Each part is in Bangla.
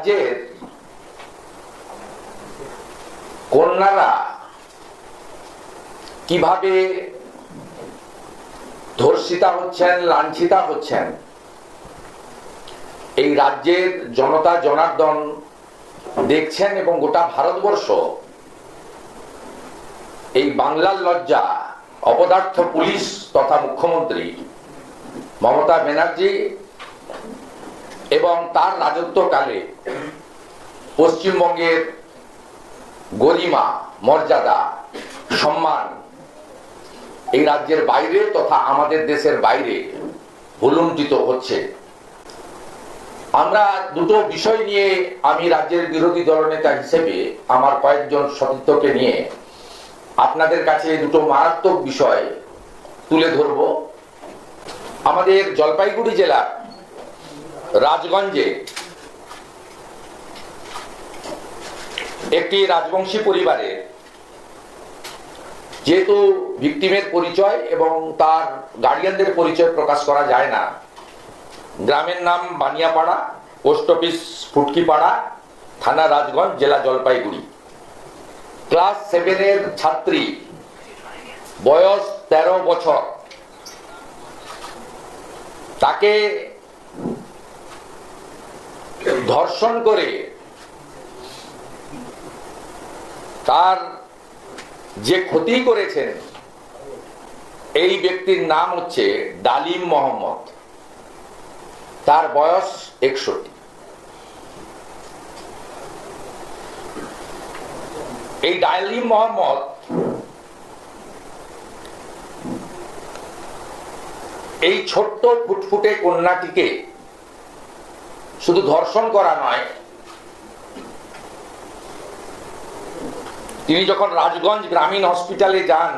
রাজ্যের কন্যারা কীভাবে ধর্ষিতা হচ্ছেন, লাঞ্ছিতা হচ্ছেন, এই রাজ্যের জনতা, জনার্দন দেখছেন এবং গোটা ভারতবর্ষ এই বাংলার লজ্জা, অপদার্থ পুলিশ তথা মুখ্যমন্ত্রী মমতা ব্যানার্জি এবং তার রাজত্বকালে পশ্চিমবঙ্গের গরিমা, মর্যাদা, সম্মান এই রাজ্যের বাইরে তথা আমাদের দেশের বাইরে ভুলুণ্ঠিত হচ্ছে। আমরা দুটো বিষয় নিয়ে আমি রাজ্যের বিরোধী দলনেতা হিসেবে আমার কয়েকজন সতীর্থকে নিয়ে আপনাদের কাছে দুটো মারাত্মক বিষয় তুলে ধরব। আমাদের জলপাইগুড়ি জেলার রাজগঞ্জে। একটি রাজবংশী পরিবারের যেহেতু ভিকটিমের পরিচয় এবং তার গার্ডিয়ানদের পরিচয় প্রকাশ করা যায় না, গ্রামের নাম বানিয়াপাড়া, পোস্ট অফিস ফুটকিপাড়া, থানা রাজগঞ্জ, জেলা জলপাইগুড়ি। ক্লাস সেভেনের ছাত্রী, বয়স তেরো বছর। তাকে ধর্ষণ করে তার যে ক্ষতি করেছেন, এই ব্যক্তির নাম হচ্ছে ডালিম মোহাম্মদ। তার বয়স একষট্টি। এই ডালিম মোহাম্মদ এই ছোট্ট ফুটফুটে কন্যাটিকে শুধু ধর্ষণ করা নয়, তিনি যখন রাজগঞ্জ গ্রামীণ হসপিটালে যান,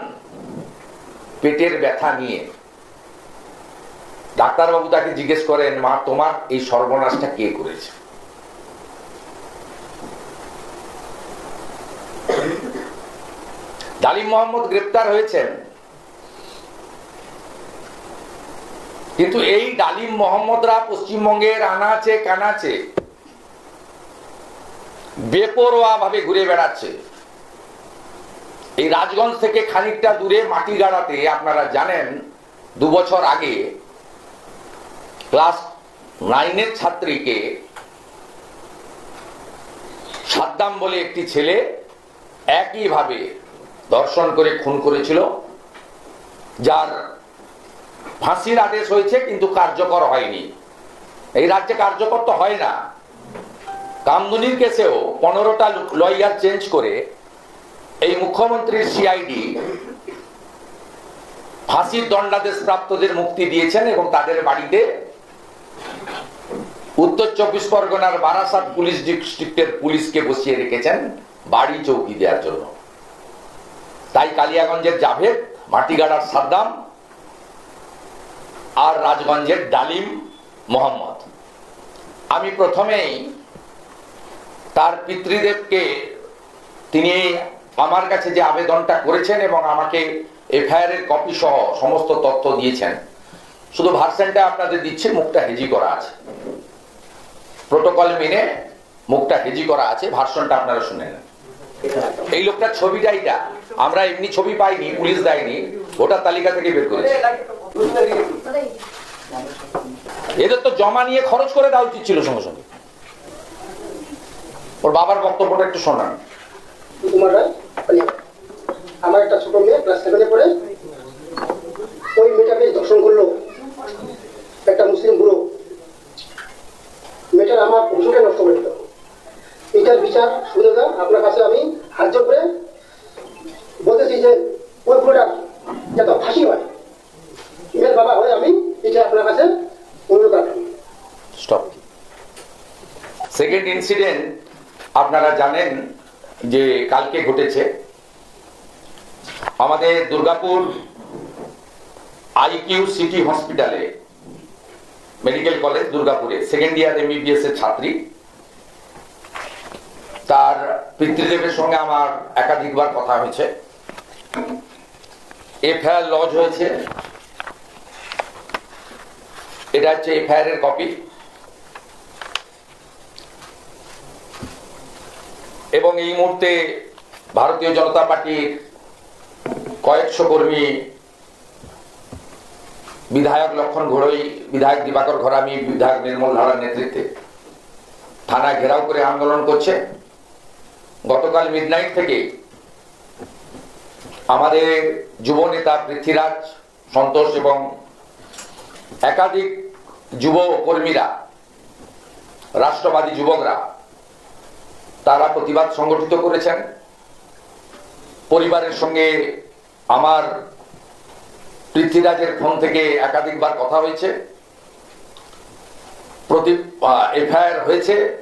পেটের ব্যথা নিয়ে, ডাক্তারবাবু তাকে জিজ্ঞেস করেন, মা, তোমার এই সর্বনাশটা কে করেছে? ডালিম মোহাম্মদ গ্রেপ্তার হয়েছেন। কিন্তু এই ডালিম মোহাম্মদরা পশ্চিমবঙ্গের আনাচে কানাচে বেপরোয়া ভাবে ঘুরে বেড়াচ্ছে। এই রাজগঞ্জ থেকে খানিকটা দূরে মাটি গাড়াতে আপনারা জানেন, দু বছর আগে ক্লাস নাইনের ছাত্রীকে সাদ্দাম বলে একটি ছেলে একইভাবে দর্শন করে, খুন করেছিল, যার ফাঁসির আদেশ হয়েছে, কিন্তু কার্যকর হয়নি। এই রাজ্যে কার্যকর তো হয় না। কামদুনির কেসেও পনেরোটা লয়ার চেঞ্জ করে এই মুখ্যমন্ত্রীর সিআইডি ফাঁসির দণ্ডাদেশ প্রাপ্তদের মুক্তি দিয়েছেন এবং তাদের বাড়িতে উত্তর চব্বিশ পরগনার বারাসাত পুলিশ ডিস্ট্রিক্টের পুলিশকে বসিয়ে রেখেছেন বাড়ি চৌকি দেওয়ার জন্য। তাই কালিয়াগঞ্জের জাভেদ, মাটিগাড়ার সাদ্দাম আর রাজগঞ্জের ডালিম মোহাম্মদ। আমি প্রথমেই তার পিতৃদেবকে, তিনি আমার কাছে যে আবেদনটা করেছেন এবং আমাকে এফআইআর এর কপি সহ সমস্ত তথ্য দিয়েছেন, শুধু ভার্সেনটা আপনাদের দিচ্ছে, মুখটা হেজি করা আছে। প্রোটোকল মেনে মুখটা হেজি করা আছে, ভার্সনটা আপনারা শুনে নেন। এই লোকটার ছবিটা এইটা আমরা এমনি ছবি পাইনি, পুলিশ দেয়নি, ভোটার তালিকা থেকে বের করেছি। এদের তো জমা নিয়ে খরচ করে দেওয়া উচিত ছিল সঙ্গে সঙ্গে। ওর বাবার বক্তব্যটা একটু শোনান। কুমার আমার একটা ছোট মেয়ে ক্লাস সেভেনে পড়ে। ওই মেয়েটাকে ধর্ষণ করল একটা মুসলিম বুড়ো মেয়েটার আমার বংশকে নষ্ট করে দিল এটার আপনার কাছে আমি হার্য করে বলতেছি যে ওই বুড়োটা যত ফাঁসি হয় মেয়ের বাবা হয়ে আমি এটা আপনার কাছে অনুরোধ স্টপ। সেকেন্ড ইনসিডেন্ট, আপনারা জানেন যে কালকে ঘটেছে আমাদের দুর্গাপুর আইকিউ সিটি হসপিটালে, মেডিকেল কলেজ দুর্গাপুরে, সেকেন্ড ইয়ার এমবিবিএস এর ছাত্রী। তার পিতৃদেবের সঙ্গে আমার একাধিকবার কথা হয়েছে। এফআইআর লজ হয়েছে। এটা হচ্ছে এফআইআর এর কপি এবং এই মুহূর্তে ভারতীয় জনতা পার্টির কয়েকশো কর্মী, বিধায়ক লক্ষণ ঘোড়ই, বিধায়ক দিবাকর ঘরামি, বিধায়ক নির্মল ধারার নেতৃত্বে থানায় ঘেরাও করে আন্দোলন করছে। গতকাল মিডনাইট থেকে আমাদের যুব নেতা পৃথ্বীরাজ সন্তোষ এবং একাধিক যুব কর্মীরা, রাষ্ট্রবাদী যুবকরা, তারা প্রতিবাদ সংগঠিত করেছেন। পরিবারের সঙ্গে আমার পৃথ্বীরাজের ফোন থেকে একাধিকবার কথা হয়েছে। প্রতি এফআইআর হয়েছে।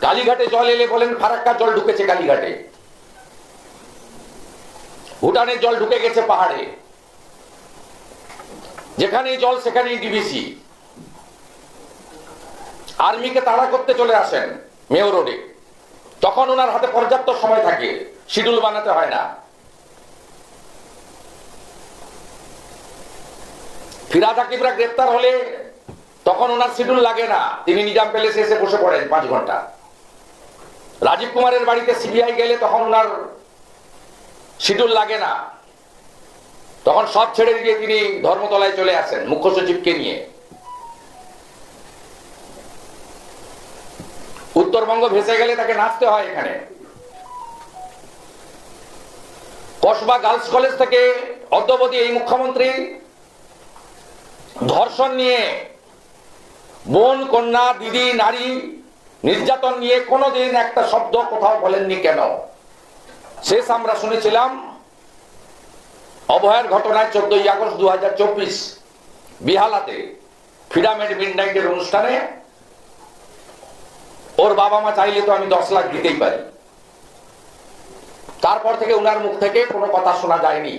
কালীঘাটে জল এলে বলেন ফারাক্কা জল ঢুকেছে কালীঘাটে। ভুটানের জল ঢুকে গেছে পাহাড়ে। যেখানেই জল, সেখানেই ডিবিসি। আর্মিকে তাড়া করতে চলে আসেন মেয় রোডে। তখন ওনার হাতে পর্যাপ্ত সময় থাকে, শিডিউল বানাতে হয় না। ফিরাদ হাকিমরা গ্রেপ্তার হলে তখন ওনার শিডিউল লাগে না। তিনি নিজাম প্যালেসে এসে বসে পড়েন পাঁচ ঘণ্টা। রাজীব কুমারের বাড়িতে সিবিআই গেলে তখন ওনার শিডিউল লাগে না। তখন সব ছেড়ে দিয়ে তিনি ধর্মতলায় চলে আসেন, মুখ্য সচিবকে নিয়ে। উত্তরবঙ্গ ভেসে গেলে তাকে নাচতে হয় এখানে। কসবা গার্লস কলেজ থেকে অদ্যবধি এই মুখ্যমন্ত্রী ধর্ষণ নিয়ে বোন, কন্যা, দিদি, নারী নির্যাতন নিয়ে কোনোদিন একটা শব্দ কোথাও বলেননি কেন? শেষ আমরা শুনেছিলাম অভয়ের ঘটনায় চোদ্দই আগস্ট দু হাজার চব্বিশ, বিহালাতে ফিডামেড মিডনাইটের অনুষ্ঠানে ওর বাবা মা চাইলে তো আমি দশ লাখ দিতেই পারি। তারপর থেকে উনার মুখ থেকে কোনো কথা শোনা যায়নি।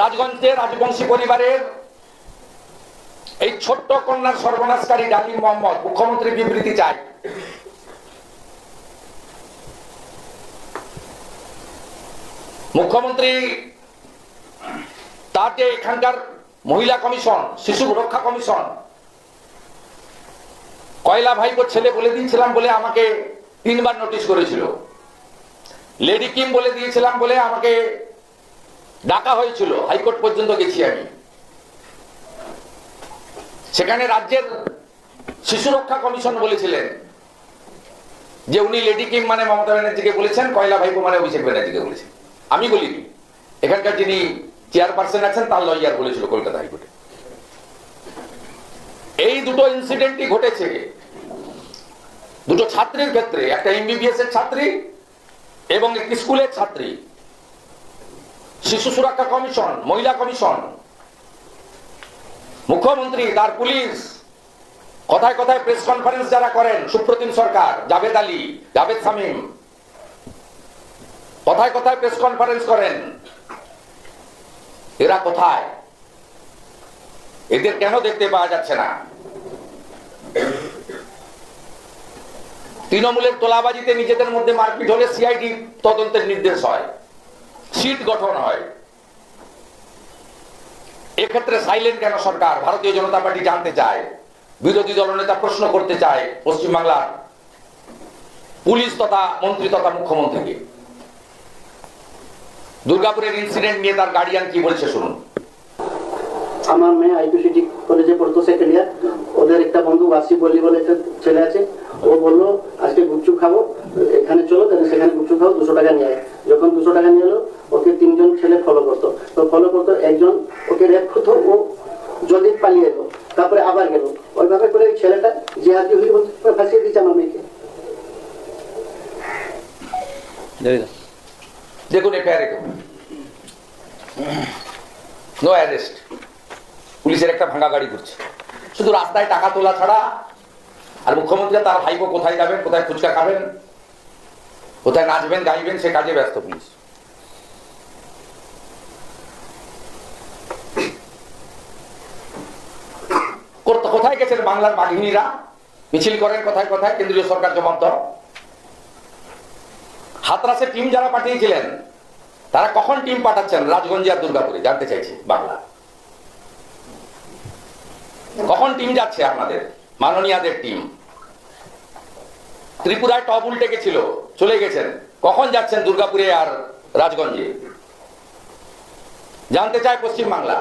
রাজগঞ্জে রাজবংশী পরিবারের এই ছোট্ট কন্যার সর্বনাশকারী ডালিম মোহাম্মদ মুখ্যমন্ত্রী বিবৃতি চাই। মুখ্যমন্ত্রী তার যে এখানকার মহিলা কমিশন, শিশু রক্ষা কমিশন, কয়লা ভাইপোর ছেলে বলে দিয়েছিলাম বলে আমাকে তিনবার নোটিশ করেছিল। লেডি কিম বলে দিয়েছিলাম বলে আমাকে ডাকা হয়েছিল। হাইকোর্ট পর্যন্ত গেছি আমি। সেখানে রাজ্যের শিশু রক্ষা কমিশন বলেছিলেন যে উনি লেডি কিম মানে মমতা ব্যানার্জিকে বলেছেন, কয়লা ভাইপো মানে অভিষেক ব্যানার্জিকে বলেছেন। আমি বলিনি। এখানকার যিনি চেয়ারপারসন আছেন, তার লয়ার বলেছিল কলকাতা হাইকোর্টে। এই দুটো ইনসিডেন্টই ঘটেছে। দুটো ছাত্রীর ক্ষেত্রে, একটা এমবিবিএস এর ছাত্রী এবং একটি স্কুলের ছাত্রী। শিশু সুরক্ষা কমিশন, মহিলা কমিশন মুখ্যমন্ত্রী, তার পুলিশ। কথায় কথায় প্রেস কনফারেন্স যারা করেন, সুপ্রতিম সরকার, জাভেদ আলী, জাভেদ সামিম কথায় কথায় প্রেস কনফারেন্স করেন। এরা কোথায়? এদের কেন দেখতে পাওয়া যাচ্ছে না? তৃণমূলের তোলাবাজিতে নিজেদের মধ্যে মারপিট হলে সিআইডি তদন্তের নির্দেশ হয়। সিট গঠন হয়। এক্ষেত্রে সাইলেন্ট কেন সরকার? ভারতীয় জনতা পার্টি জানতে চায়। বিরোধী দলনেতা প্রশ্ন করতে চায় পশ্চিমবাংলার পুলিশ তথা মন্ত্রী তথা মুখ্যমন্ত্রীকে। দুর্গাপুরের ইনসিডেন্ট নিয়ে তার গার্ডিয়ান কি বলছে শুনুন। আমার মেয়ে আইপিসিটি কলেজে পড়তো সেকেন্ড ইয়ার ওদের একটা বন্ধু ওয়াসি বলি বলে ছেলে আছে। ও বলল, আজকে গুপচুপ খাব। এখানে চলো সেখানে গুপচুপ খাব, দুশো টাকা নিয়ে যখন দুশো টাকা নিয়ে এলো ওকে তিনজন ছেলে ফলো করতো। তো ফলো করতো একজন ওকে রেপ করতো, ও জলদি পালিয়ে এলো তারপরে আবার গেল। ওইভাবে করে ওই ছেলেটা জিহাদি হয়ে ফাঁসিয়ে দিচ্ছে আমার মেয়েকে। দেখুন এফআইআর নো অ্যারেস্ট পুলিশের একটা ভাঙা গাড়ি ঘুরছে। শুধু রাস্তায় টাকা তোলা ছাড়া, আর মুখ্যমন্ত্রী তার ভাইপো কোথায় যাবেন, কোথায় ফুচকা খাবেন, কোথায় নাচবেন, গাইবেন, সে কাজে ব্যস্ত পুলিশ কোথা- কোথায় গেছেন বাংলার বাঘিনীরা মিছিল করেন কোথায় কোথায়, কেন্দ্রীয় সরকার জবাব দাও। হাতরাসে টিম যারা পাঠিয়েছিলেন, তারা কখন টিম পাঠাচ্ছেন? রাজগঞ্জে আর দুর্গাপুরে, জানতে চাইছি, বাংলা। কখন টিম যাচ্ছে আপনাদের? মাননীয়াদের টিম। ত্রিপুরায় টপ উল্টে গেছিল, চলে গেছেন। কখন যাচ্ছেন দুর্গাপুরে আর রাজগঞ্জে? জানতে চায় পশ্চিম বাংলা